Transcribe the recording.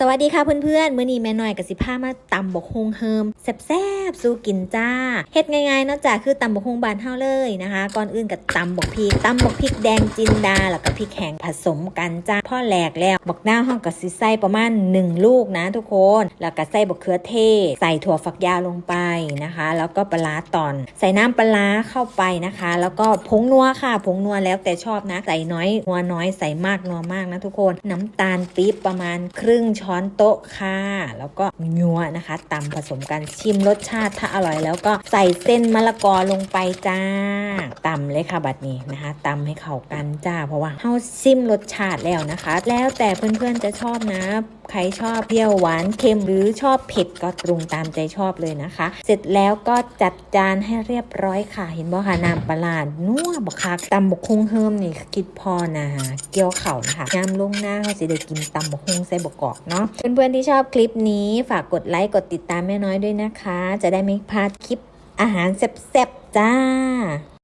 สวัสดีค่ะเพื่อนๆ มื้อนี้แม่หน้อยกับสิพามาตำบกฮงเฮิมแซ่บๆสู้กินจ้า เฮ็ดง่ายๆนอกจากคือตำบกฮงบานเฮาเลยนะคะ ก่อนอื่นกับตำบกพริกตำบกพริกแดงจินดา แล้วก็พริกแห้งผสมกันจ้าพ่อแหลกแล้วบกหน้าห้องกับสิใส่ประมาณ 1 ลูกนะทุกคน แล้วก็ใส่บกเขือเทศ ใส่ถั่วฝักยาวลงไปนะคะ แล้วก็ปลาตอน ใส่น้ำปลาร้าเข้าไปนะคะ แล้วก็ผงนัวค่ะผงนัวแล้วแต่ชอบนะ ใส่น้อยนัวน้อยใส่มากนัวมากนะทุกคน น้ำตาลปี๊บประมาณครึ่งช้อน้อนโต๊ะค่ะ แล้วก็นัวนะคะตำผสมกันชิมรสชาติถ้าอร่อยแล้วก็ใส่เส้นมะละกอลงไปจ้าตำเลยค่ะบัดนี้นะคะตำให้เข้ากันจ้า เพราะว่าเฮาซิมรสชาติแล้วนะคะ แล้วแต่เพื่อนๆจะชอบนะใครชอบเปรี้ยวหวานเค็มหรือชอบเผ็ดก็ปรุงตามใจชอบเลยนะคะ เสร็จแล้วก็จัดจานให้เรียบร้อยค่ะ เห็นบ่ค่ะน้ำปลาร้านัวบักคักตำบกฮุงเฮิมนี่คิดพอนะเกี่ยวเข่านะคะยามลงหน้าเขาสิได้กินตำบกฮุงใส่บกกอกเนาะเพื่อนๆที่ชอบคลิปนี้ฝากกดไลค์กดติดตามแม่น้อยด้วยนะคะ จะได้ไม่พลาดคลิปอาหารแซ่บๆจ้า